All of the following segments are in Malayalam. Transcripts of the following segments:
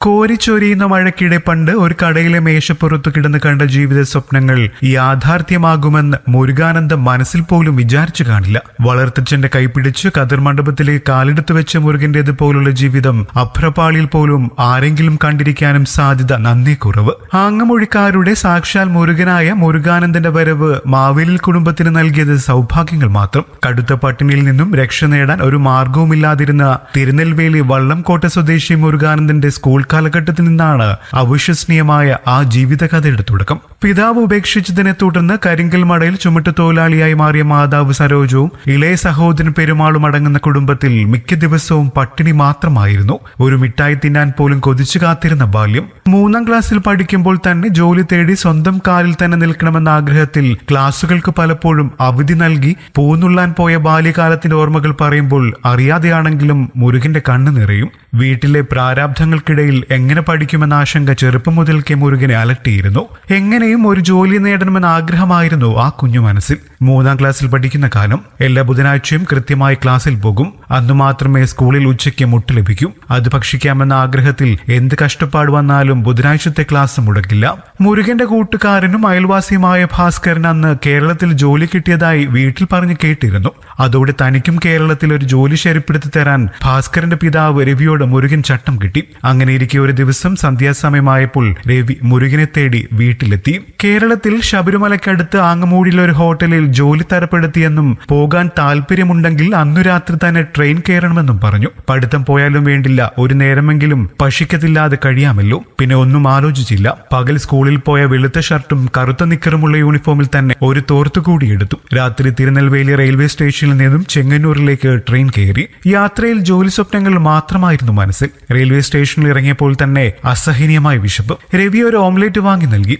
കോരിച്ചൊരിയുന്ന മഴയ്ക്കിടെ പണ്ട് ഒരു കടയിലെ മേശപ്പുറത്ത് കിടന്ന് കണ്ട ജീവിത സ്വപ്നങ്ങൾ യാഥാർത്ഥ്യമാകുമെന്ന് മുരുകാനന്ദം മനസ്സിൽ പോലും വിചാരിച്ചു കാണില്ല. വളർത്തച്ഛന്റെ കൈപിടിച്ച് കതിർ മണ്ഡപത്തിലേക്ക് കാലെടുത്തു വെച്ച മുരുകന്റേത് പോലുള്ള ജീവിതം അഭ്രപാളിയിൽ പോലും ആരെങ്കിലും കണ്ടിരിക്കാനും സാധ്യത നന്നേ കുറവ് ആങ്ങമൊഴിക്കാരുടെ സാക്ഷാൽ മുരുകനായ മുരുകാനന്ദന്റെ വരവ് മാവേലിൽ കുടുംബത്തിന് നൽകിയത് സൗഭാഗ്യങ്ങൾ മാത്രം. കടുത്ത പട്ടിണിയിൽ നിന്നും രക്ഷ നേടാൻ ഒരു മാർഗവുമില്ലാതിരുന്ന തിരുനെൽവേലി വള്ളംകോട്ട സ്വദേശി മുരുകാനന്ദന്റെ സ്കൂൾ കാലഘട്ടത്തിൽ നിന്നാണ് അവിശ്വസനീയമായ ആ ജീവിതകഥയുടെ തുടക്കം. പിതാവ് ഉപേക്ഷിച്ചതിനെ തുടർന്ന് കരിങ്കൽ മടയിൽ ചുമട്ട് തൊഴിലാളിയായി മാറിയ മാതാവ് സരോജവും ഇളയ സഹോദരൻ പെരുമാളും അടങ്ങുന്ന കുടുംബത്തിൽ മിക്ക ദിവസവും പട്ടിണി മാത്രമായിരുന്നു. ഒരു മിഠായി തിന്നാൻ പോലും കൊതിച്ചു കാത്തിരുന്ന ബാല്യം. മൂന്നാം ക്ലാസ്സിൽ പഠിക്കുമ്പോൾ തന്നെ ജോലി തേടി സ്വന്തം കാലിൽ തന്നെ നിൽക്കണമെന്ന ആഗ്രഹത്തിൽ ക്ലാസുകൾക്ക് പലപ്പോഴും അവധി നൽകി പൂന്നുള്ളാൻ പോയ ബാല്യകാലത്തിന്റെ ഓർമ്മകൾ പറയുമ്പോൾ അറിയാതെയാണെങ്കിലും മുരുകന്റെ കണ്ണു നിറയും. വീട്ടിലെ പ്രാരാബ്ധങ്ങൾക്കിടയിൽ എങ്ങനെ പഠിക്കുമെന്ന ആശങ്ക ചെറുപ്പം മുതൽക്കേ മുരുകനെ അലട്ടിയിരുന്നു. എങ്ങനെയും ഒരു ജോലി നേടണമെന്ന ആഗ്രഹമായിരുന്നു ആ കുഞ്ഞു മനസ്സിൽ. മൂന്നാം ക്ലാസ്സിൽ പഠിക്കുന്ന കാലം എല്ലാ ബുധനാഴ്ചയും കൃത്യമായി ക്ലാസ്സിൽ പോകും. അന്നു മാത്രമേ സ്കൂളിൽ ഉച്ചയ്ക്ക് മുട്ട് ലഭിക്കൂ. അത് ഭക്ഷിക്കാമെന്ന ആഗ്രഹത്തിൽ എന്ത് കഷ്ടപ്പാട് വന്നാലും ബുധനാഴ്ചത്തെ ക്ലാസ് മുടക്കില്ല. മുരുകന്റെ കൂട്ടുകാരനും അയൽവാസിയുമായ ഭാസ്കരൻ അന്ന് കേരളത്തിൽ ജോലി കിട്ടിയതായി വീട്ടിൽ പറഞ്ഞു കേട്ടിരുന്നു. അതോടെ തനിക്കും കേരളത്തിൽ ഒരു ജോലി ശരിപ്പെടുത്തി തരാൻ ഭാസ്കരന്റെ പിതാവ് രവിയോട് മുരുകൻ ചട്ടം കിട്ടി. അങ്ങനെ ഇരിക്കെ ഒരു ദിവസം സന്ധ്യാസമയമായപ്പോൾ രവി മുരുകനെ തേടി വീട്ടിലെത്തി. കേരളത്തിൽ ശബരിമലയ്ക്കടുത്ത് ആങ്ങമൂടിയിലെ ഒരു ഹോട്ടലിൽ ജോലി തരപ്പെടുത്തിയെന്നും പോകാൻ താല്പര്യമുണ്ടെങ്കിൽ അന്നു രാത്രി തന്നെ ട്രെയിൻ കയറണമെന്നും പറഞ്ഞു. പഠിത്തം പോയാലും വേണ്ടില്ല. ഒരു നേരമെങ്കിലും പശിക്കത്തില്ലാതെ കഴിയാമല്ലോ. പിന്നെ ഒന്നും ആലോചിച്ചില്ല. പകൽ സ്കൂളിൽ പോയ വെളുത്ത ഷർട്ടും കറുത്ത നിക്കറുമുള്ള യൂണിഫോമിൽ തന്നെ ഒരു തോർത്തുകൂടി എടുത്തു. രാത്രി തിരുനെൽവേലി റെയിൽവേ സ്റ്റേഷനിൽ നിന്നും ചെങ്ങന്നൂരിലേക്ക് ട്രെയിൻ കയറി. യാത്രയിൽ ജോലി സ്വപ്നങ്ങൾ മാത്രമായിരുന്നു മനസ്സിൽ. റെയിൽവേ സ്റ്റേഷനിൽ ഇറങ്ങിയപ്പോൾ തന്നെ അസഹനീയമായ വിശപ്പ്. രവി ഒരു ഓംലേറ്റ് വാങ്ങി നൽകി.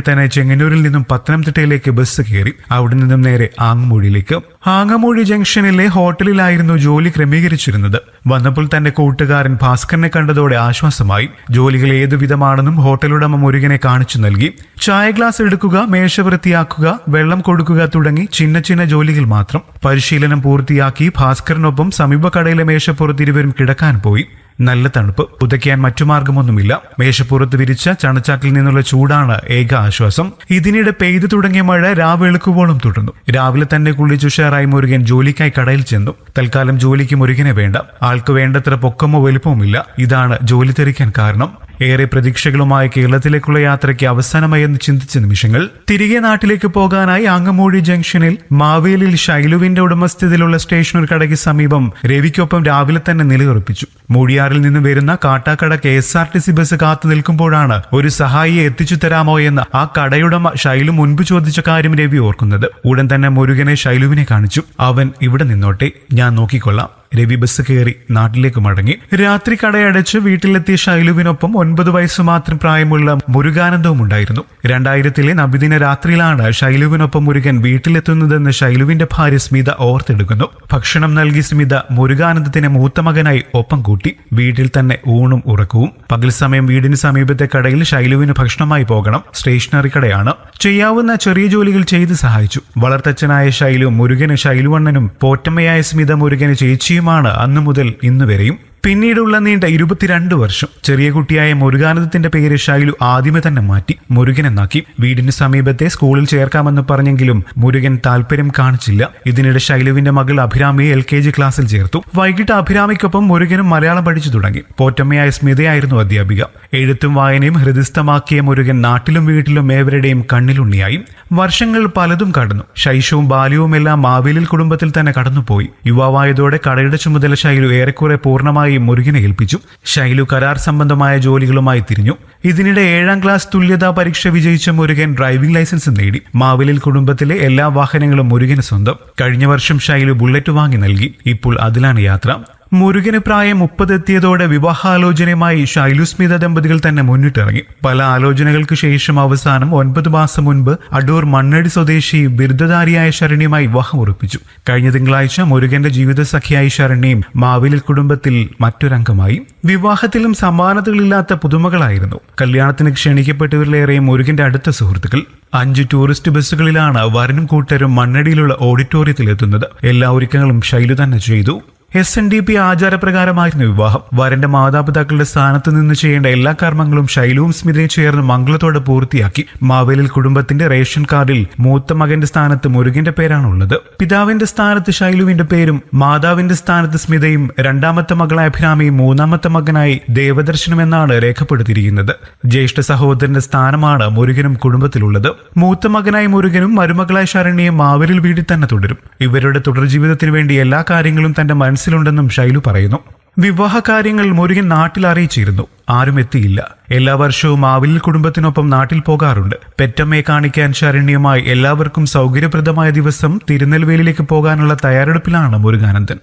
തന്നെ ചെങ്ങന്നൂരിൽ നിന്നും പത്തനംതിട്ടയിലേക്ക് ബസ് കയറി അവിടെ നിന്നും നേരെ ആങ്ങമൂഴിയിലേക്ക്. ആങ്ങമൂഴി ജംഗ്ഷനിലെ ഹോട്ടലിലായിരുന്നു ജോലി ക്രമീകരിച്ചിരുന്നത്. വന്നപ്പോൾ തന്റെ കൂട്ടുകാരൻ ഭാസ്കറിനെ കണ്ടതോടെ ആശ്വാസമായി. ജോലികൾ ഏതുവിധമാണെന്നും ഹോട്ടലുടമ മുരുകനെ കാണിച്ചു നൽകി. ചായ ഗ്ലാസ് എടുക്കുക മേശ വൃത്തിയാക്കുക വെള്ളം കൊടുക്കുക തുടങ്ങി ചിന്ന ചിന്ന ജോലികൾ മാത്രം. പരിശീലനം പൂർത്തിയാക്കി ഭാസ്കറിനൊപ്പം സമീപ കടയിലെ മേശപ്പുറത്ത് ഇരുവരും കിടക്കാൻ പോയി. നല്ല തണുപ്പ് പുതയ്ക്കാൻ മറ്റു മാർഗമൊന്നുമില്ല. മേശപ്പുറത്ത് വിരിച്ച ചണച്ചാക്കിൽ നിന്നുള്ള ചൂടാണ് ഏക ആശ്വാസം. ഇതിനിടെ പെയ്തു തുടങ്ങിയ മഴ രാവെളുക്കുവോളം തുടർന്നു. രാവിലെ തന്നെ കുളിച്ചുഷാറായി മുരുകൻ ജോലിക്കായി കടയിൽ ചെന്നു. തൽക്കാലം ജോലിക്ക് മുരുകനെ വേണ്ട. ആൾക്ക് വേണ്ടത്ര പൊക്കമോ വലുപ്പവുമില്ല. ഇതാണ് ജോലി തെറിക്കാൻ കാരണം. ഏറെ പ്രതീക്ഷകളുമായി കേരളത്തിലേക്കുള്ള യാത്രയ്ക്ക് അവസാനമായെന്ന് ചിന്തിച്ച നിമിഷങ്ങൾ. തിരികെ നാട്ടിലേക്ക് പോകാനായി ആങ്ങമൂഴി ജംഗ്ഷനിൽ മാവേലിൽ ഷൈലുവിന്റെ ഉടമസ്ഥതയിലുള്ള സ്റ്റേഷനറി കടയ്ക്ക് സമീപം രവിക്കൊപ്പം രാവിലെ തന്നെ നിലയുറപ്പിച്ചു. മൂഴിയാറിൽ നിന്ന് വരുന്ന Kattakkada K S R T C bus കാത്തു നിൽക്കുമ്പോഴാണ് ഒരു സഹായിയെ എത്തിച്ചു തരാമോ എന്ന് ആ കടയുടമ ശൈലു മുൻപ് ചോദിച്ച കാര്യം രവി ഓർക്കുന്നത്. ഉടൻ തന്നെ മുരുകനെ ശൈലുവിനെ കാണിച്ചു. അവൻ ഇവിടെ നിന്നോട്ടെ ഞാൻ നോക്കിക്കൊള്ളാം. രവി ബസ് കയറി നാട്ടിലേക്ക് മടങ്ങി. രാത്രി കടയടച്ച് വീട്ടിലെത്തിയ ശൈലുവിനൊപ്പം ഒൻപത് വയസ്സ് മാത്രം പ്രായമുള്ള മുരുകാനന്ദവും ഉണ്ടായിരുന്നു. രണ്ടായിരത്തിലെ നബിദിന രാത്രിയിലാണ് ശൈലുവിനൊപ്പം മുരുകൻ വീട്ടിലെത്തുന്നതെന്ന് ശൈലുവിന്റെ ഭാര്യ സ്മിത ഓർത്തെടുക്കുന്നു. ഭക്ഷണം നൽകി സ്മിത മുരുകാനന്ദത്തിന് മൂത്ത മകനായി ഒപ്പം കൂട്ടി. വീട്ടിൽ തന്നെ ഊണും ഉറക്കവും. പകൽ സമയം വീടിന് സമീപത്തെ കടയിൽ ശൈലുവിന് ഭക്ഷണമായി പോകണം. സ്റ്റേഷനറി കടയാണ്. ചെയ്യാവുന്ന ചെറിയ ജോലികൾ ചെയ്ത് സഹായിച്ചു. വളർത്തച്ഛനായ ശൈലു മുരുകന് ശൈലുവണ്ണനും പോറ്റമ്മയായ സ്മിത മുരുകന് ചേച്ചിയുമാണ് അന്നു മുതൽ ഇന്നു വരെയും പിന്നീടുള്ള നീണ്ട ഇരുപത്തിരണ്ട് വർഷം ചെറിയ കുട്ടിയായ മുരുകാനന്ദത്തിന്റെ പേര് ശൈലു ആദ്യമേ തന്നെ മാറ്റി മുരുകൻ എന്നാക്കി. വീടിന് സമീപത്തെ സ്കൂളിൽ ചേർക്കാമെന്ന് പറഞ്ഞെങ്കിലും മുരുകൻ താല്പര്യം കാണിച്ചില്ല. ഇതിനിടെ ശൈലുവിന്റെ മകൾ അഭിരാമിയെ എൽ കെ ജി ക്ലാസ്സിൽ ചേർത്തു. വൈകിട്ട് അഭിരാമിക്കൊപ്പം മുരുകനും മലയാളം പഠിച്ചു തുടങ്ങി. പോറ്റമ്മയായ സ്മിതയായിരുന്നു അധ്യാപിക. എഴുത്തും വായനയും ഹൃദയസ്ഥമാക്കിയ മുരുകൻ നാട്ടിലും വീട്ടിലും ഏവരുടെയും കണ്ണിലുണ്ണിയായി. വർഷങ്ങൾ പലതും കടന്നു. ശൈശവും ബാല്യവുമെല്ലാം മാവേലിൽ കുടുംബത്തിൽ തന്നെ കടന്നുപോയി. യുവാവായതോടെ കടയുടെ ചുമതല ശൈലു ഏറെക്കുറെ പൂർണമായി മുരുകനെ ഏൽപ്പിച്ചു. ശൈലു കരാർ സംബന്ധമായ ജോലികളുമായി തിരിഞ്ഞു. ഇതിനിടെ ഏഴാം ക്ലാസ് തുല്യതാ പരീക്ഷ വിജയിച്ച മുരുകൻ ഡ്രൈവിംഗ് ലൈസൻസ് നേടി. മാവിലിൽ കുടുംബത്തിലെ എല്ലാ വാഹനങ്ങളും മുരുകന് സ്വന്തം. കഴിഞ്ഞ വർഷം ശൈലു ബുള്ളറ്റ് വാങ്ങി നൽകി. ഇപ്പോൾ അതിലാണ് യാത്ര. മുരുകന് പ്രായം മുപ്പതെത്തിയതോടെ വിവാഹാലോചനയുമായി ശൈലുസ്മിത ദമ്പതികൾ തന്നെ മുന്നിട്ടിറങ്ങി. പല ആലോചനകൾക്ക് ശേഷം അവസാനം ഒൻപത് മാസം മുൻപ് അടൂർ മണ്ണടി സ്വദേശി ബിരുദധാരിയായ ശരണ്യുമായി വിവാഹം ഉറപ്പിച്ചു. കഴിഞ്ഞ തിങ്കളാഴ്ച മുരുകന്റെ ജീവിത സഖിയായി ശരണ്യയും മാവേലിൽ കുടുംബത്തിൽ മറ്റൊരംഗമായി. വിവാഹത്തിലും സമാനതകളില്ലാത്ത പുതുമകളായിരുന്നു. കല്യാണത്തിന് ക്ഷണിക്കപ്പെട്ടവരിലേറെ മുരുകന്റെ അടുത്ത സുഹൃത്തുക്കൾ. അഞ്ച് ടൂറിസ്റ്റ് ബസ്സുകളിലാണ് വരനും കൂട്ടരും മണ്ണടിയിലുള്ള ഓഡിറ്റോറിയത്തിൽ എത്തുന്നത് എല്ലാ ഒരുക്കങ്ങളും ശൈലു തന്നെ ചെയ്തു. എസ് എൻ ഡി പി ആചാരപ്രകാരമായിരുന്നു വിവാഹം. വരന്റെ മാതാപിതാക്കളുടെ സ്ഥാനത്ത് നിന്ന് ചെയ്യേണ്ട എല്ലാ കർമ്മങ്ങളും ശൈലവും സ്മിതയും ചേർന്ന് മംഗളത്തോടെ പൂർത്തിയാക്കി. മാവേലിൽ കുടുംബത്തിന്റെ റേഷൻ കാർഡിൽ മൂത്ത മകന്റെ സ്ഥാനത്ത് മുരുകന്റെ പേരാണ് ഉള്ളത്. പിതാവിന്റെ സ്ഥാനത്ത് ശൈലുവിന്റെ പേരും മാതാവിന്റെ സ്ഥാനത്ത് സ്മിതയും രണ്ടാമത്തെ മകളായ അഭിരാമിയും മൂന്നാമത്തെ മകനായി ദേവദർശനം എന്നാണ് രേഖപ്പെടുത്തിയിരിക്കുന്നത്. ജ്യേഷ്ഠ സഹോദരന്റെ സ്ഥാനമാണ് മുരുകനും കുടുംബത്തിലുള്ളത്. മൂത്ത മകനായി മുരുകനും മരുമകളായ ശരണ്യയും മാവേലിൽ വീട്ടിൽ തന്നെ തുടരും. ഇവരുടെ തുടർ ജീവിതത്തിന് വേണ്ടി എല്ലാ കാര്യങ്ങളും തന്റെ മനസ്സിലുണ്ടെന്നും ശൈലു പറയുന്നു. വിവാഹ കാര്യങ്ങൾ മുരുകൻ നാട്ടിൽ അറിയിച്ചിരുന്നു. ആരും എത്തിയില്ല. എല്ലാ വർഷവും ആവിലിൽ കുടുംബത്തിനൊപ്പം നാട്ടിൽ പോകാറുണ്ട്. പെറ്റമ്മയെ കാണിക്കാൻ ശരണ്യമായി എല്ലാവർക്കും സൗകര്യപ്രദമായ ദിവസം തിരുനെൽവേലിയിലേക്ക് പോകാനുള്ള തയ്യാറെടുപ്പിലാണ് മുരുകാനന്ദൻ.